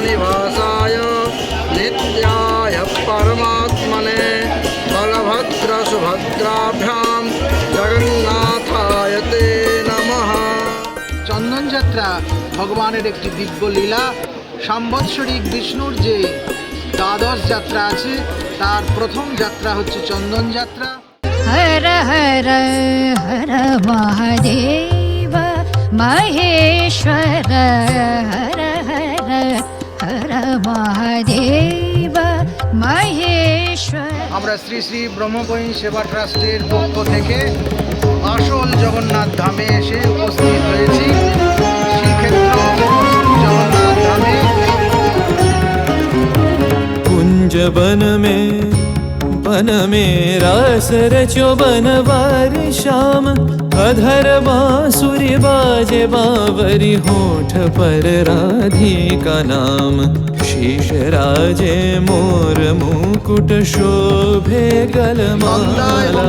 निवासाय नित्याय परमात्मने बलभद्रसुभद्राभ्यां জগন্নাথায় তে নমঃ চন্দনযাত্রা ভগবানের একটি দিব্য লীলা সাম্বৎসরিক বিষ্ণুর যে দ্বাদশ যাত্রা আছে তার প্রথম যাত্রা হচ্ছে চন্দন যাত্রা হর হর হর মহাদেব মহেশ্বর হর মহাদেব মহেশ্বর। আমরা শ্রী শ্রী ব্রহ্মপুরী সেবা ট্রাস্টের পক্ষ থেকে আসল জগন্নাথ ধামে এসে উপস্থিত হয়েছি। জগন্নাথ ধামে। কুঞ্জবন মে मन मेरा रचो बनवारी श्याम अधर बांसुरी बाजे बावरी होठ पर राधी का नाम। शीश राजे मोर मुकुट शोभे गलमाला।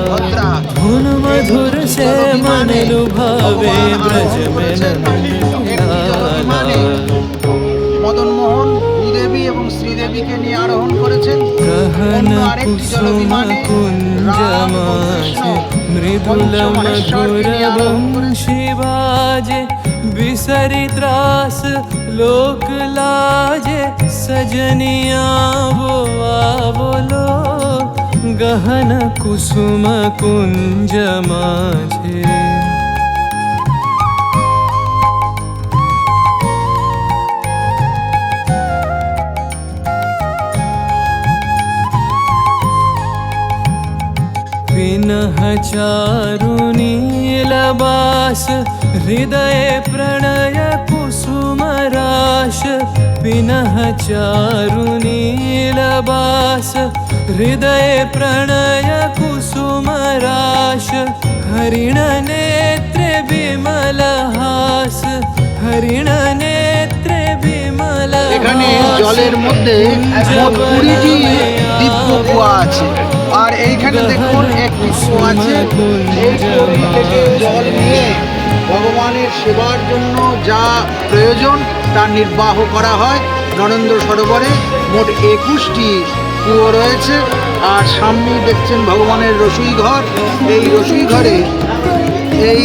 धुन मधुर से मन लुभावे ब्रज में नंदी শ্রীদেবীকে নিয়ে আরোহণ করেছেন গহন অন্য আরেকটি কুসুম জলবিমানে কুঞ্জ রাম এবং কৃষ্ণ মৃদুল পঞ্চমহেশ্বরকে মধুর নিয়ে আরোহণ করেছেন। বংশী বাজে বিসরি ত্রাস লোক লাজে সজনিয়া वो बोलो গহন কুসুম কুঞ্জ মাঝে विनः चारुनीलबास हृदय प्रणय कुसुमराश विनः चारुनीलबास हृदय प्रणय कुसुमराश हरिणनेत्रे विमलहास हरिणनेत्रे विमल এখানে জলের মধ্যে মোট কুড়িটি দিব্য আছে। আর এইখানে দেখুন একটি কুয়া আছে। এই জল নিয়ে ভগবানের সেবার জন্য যা প্রয়োজন তা নির্বাহ করা হয়। নরেন্দ্র সরোবরে মোট একুশটি কুয়ো রয়েছে। আর সামনেই দেখছেন ভগবানের রসুই ঘর এই রসুই ঘরে এই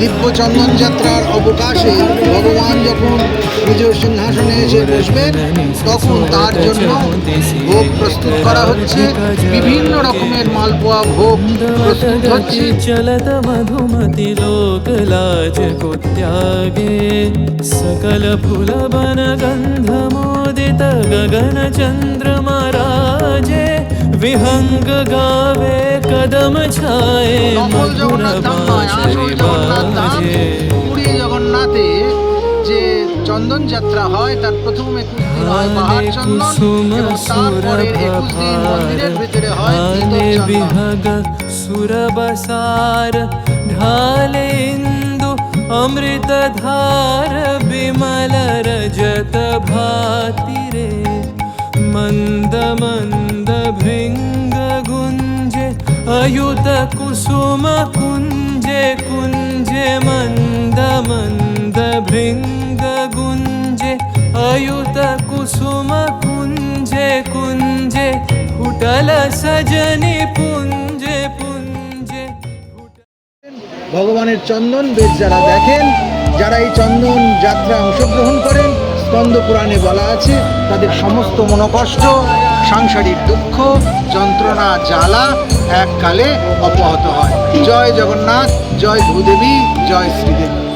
দিব্য চন্দন যাত্রার অবকাশে ভগবান যখন নিজ সিংহাসনে এসে বসবেন তখন তার জন্য ভোগ প্রস্তুত করা হচ্ছে বিভিন্ন রকমের মালপোয়া ভোগ প্রস্তুত হচ্ছে चलत मधुमति लोक लाज को त्यागे सकल फूल बन गंध मोदित गगन चंद्रमा राजे विहंग गावे कदम छाए নকল मधुर জগন্নাথ ধাম নয় আসল बांसुरी জগন্নাথ ধাম बाजे পুরী জগন্নাথে যে চন্দন যাত্রা হয় তার প্রথম একুশ দিন হয় পাহাড় চন্দন কুসুম এবং তারপরের একুশ দিন মন্দিরের ভিতরে হয় आने দ্বিতীয় চন্দন विहग सुरबसार ढाले इंदु अमृत धार गुंजे अयुत कुसुम कुंजे कुंजे मंद मंद भृंग गुंजे अयुत कुसुम कुंजे कुंजे फुटल सजनी पुंजे पुंजे ভগবানের চন্দন বেশ যারা দেখেন যারা এই চন্দন যাত্রা অংশগ্রহণ করেন স্কন্দ পুরাণে বলা আছে তাদের সমস্ত মনোকষ্ট সাংসারিক দুঃখ যন্ত্রণা জ্বালা এককালে অপহত হয়। জয় জগন্নাথ জয় ভূদেবী জয় শ্রীদেবী।